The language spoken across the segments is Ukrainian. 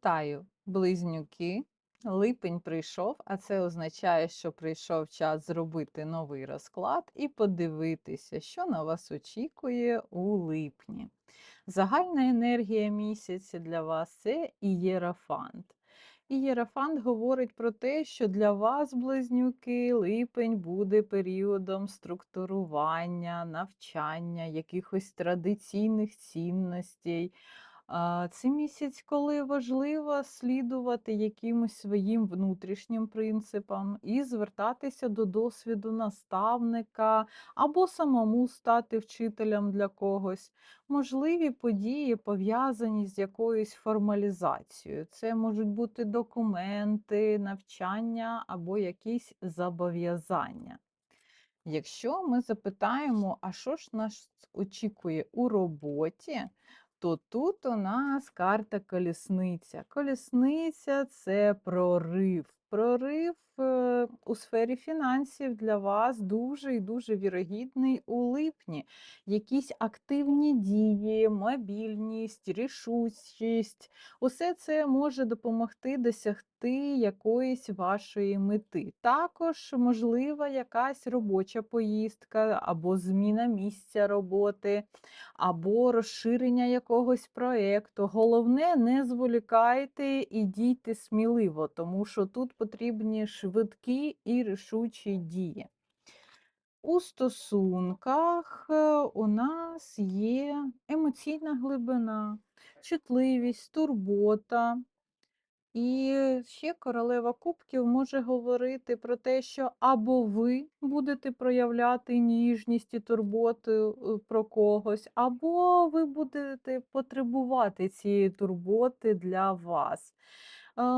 Вітаю, близнюки. Липень прийшов, а це означає, що прийшов час зробити новий розклад і подивитися, що на вас очікує у липні. Загальна енергія місяця для вас це ієрофант. Ієрофант говорить про те, що для вас, близнюки, липень буде періодом структурування, навчання, якихось традиційних цінностей. Це місяць, коли важливо слідувати якимось своїм внутрішнім принципам і звертатися до досвіду наставника або самому стати вчителем для когось. Можливі події пов'язані з якоюсь формалізацією. Це можуть бути документи, навчання або якісь зобов'язання. Якщо ми запитаємо, а що ж нас очікує у роботі, то тут у нас карта колісниця. Колісниця це прорив. Прорив е, у сфері фінансів для вас дуже і дуже вірогідний у липні. Якісь активні дії, мобільність, рішучість. Усе це може допомогти досягти якоїсь вашої мети. Також можлива якась робоча поїздка або зміна місця роботи, або розширення якогось проєкту. Головне, не зволікайте і дійте сміливо, тому що тут потрібні швидкі і рішучі дії. У стосунках е, у нас є емоційна глибина, чутливість, турбота. І ще королева кубків може говорити про те, що або ви будете проявляти ніжність і турботу е, про когось, або ви будете потребувати цієї турботи для вас.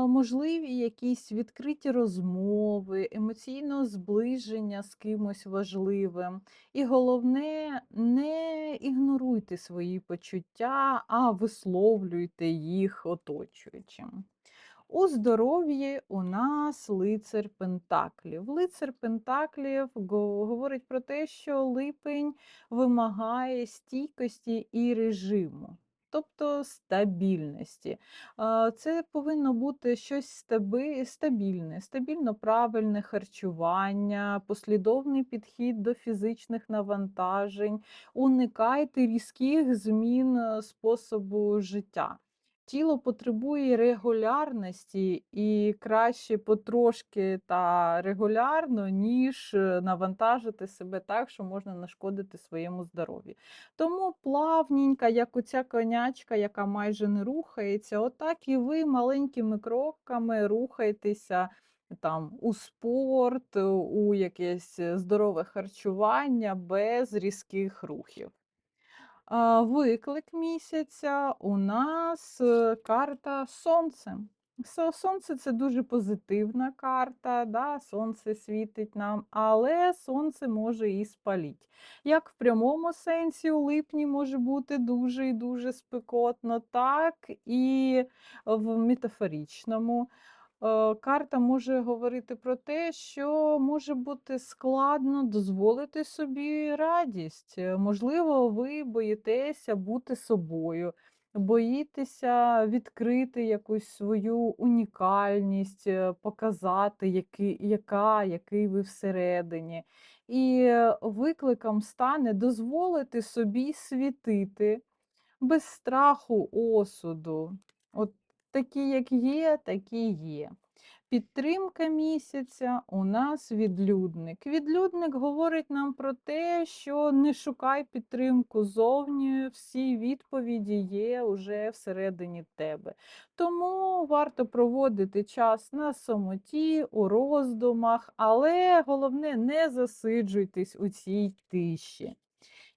Можливі якісь відкриті розмови, емоційного зближення з кимось важливим. І головне, не ігноруйте свої почуття, а висловлюйте їх оточуючим. У здоров'ї у нас лицар Пентаклів. Лицар Пентаклів говорить про те, що липень вимагає стійкості і режиму. Тобто стабільності. Це повинно бути щось стабільне, стабільно правильне харчування, послідовний підхід до фізичних навантажень, уникайте різких змін е, способу життя. Тіло потребує регулярності і краще потрошки та регулярно, ніж е, навантажити себе так, що можна нашкодити своєму здоров'ю. Тому плавненька, як оця конячка, яка майже не рухається, отак і ви маленькими кроками рухайтеся там у спорт, у якесь здорове харчування без різких рухів. Виклик місяця у нас е, карта Сонце. Сонце це дуже позитивна карта, да? сонце світить нам, але сонце може і спаліть. Як в прямому сенсі у липні може бути дуже і дуже спекотно, так і в метафорічному. Е, Карта може говорити про те, що може бути складно дозволити собі радість. Е, Можливо, ви боїтеся бути собою, боїтеся відкрити якусь свою унікальність, е, показати, який, яка, який ви всередині. І викликом стане дозволити собі світити без страху осуду. От такі, як є, такі є. Підтримка місяця у нас відлюдник. Відлюдник говорить нам про те, що не шукай підтримку зовні, всі відповіді є уже всередині тебе. Тому варто проводити час на самоті, у роздумах, але головне, не засиджуйтесь у цій тиші.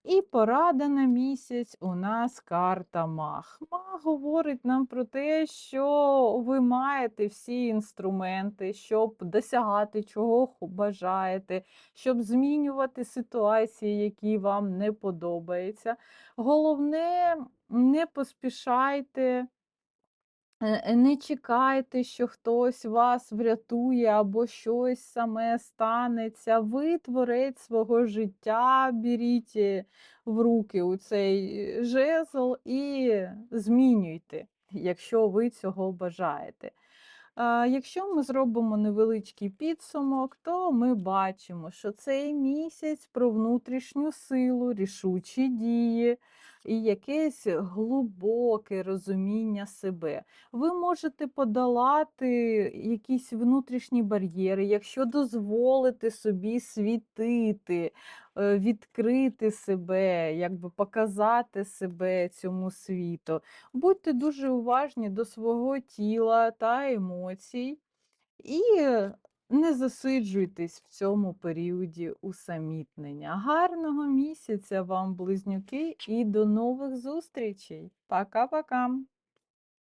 І порада на місяць у нас карта Мах. Маг говорить нам про те, що ви маєте всі інструменти, щоб досягати чого бажаєте, щоб змінювати ситуації, які вам не подобаються. Головне, не поспішайте. Е, Не чекайте, що хтось вас врятує або щось саме станеться. Ви творець свого життя, беріть в руки у цей жезл і змінюйте. якщо ви цього бажаєте. Якщо ми зробимо невеличкий підсумок, то ми бачимо, що цей місяць про внутрішню силу, рішучі дії і якесь глибоке розуміння себе. Ви можете подолати якісь внутрішні бар'єри, якщо дозволите собі світити, е, відкрити себе, якби показати себе цьому світу. Будьте дуже уважні до свого тіла та емоцій і не засиджуйтесь в цьому періоді усамітнення. Гарного місяця вам, близнюки, і до нових зустрічей. Пока-пока!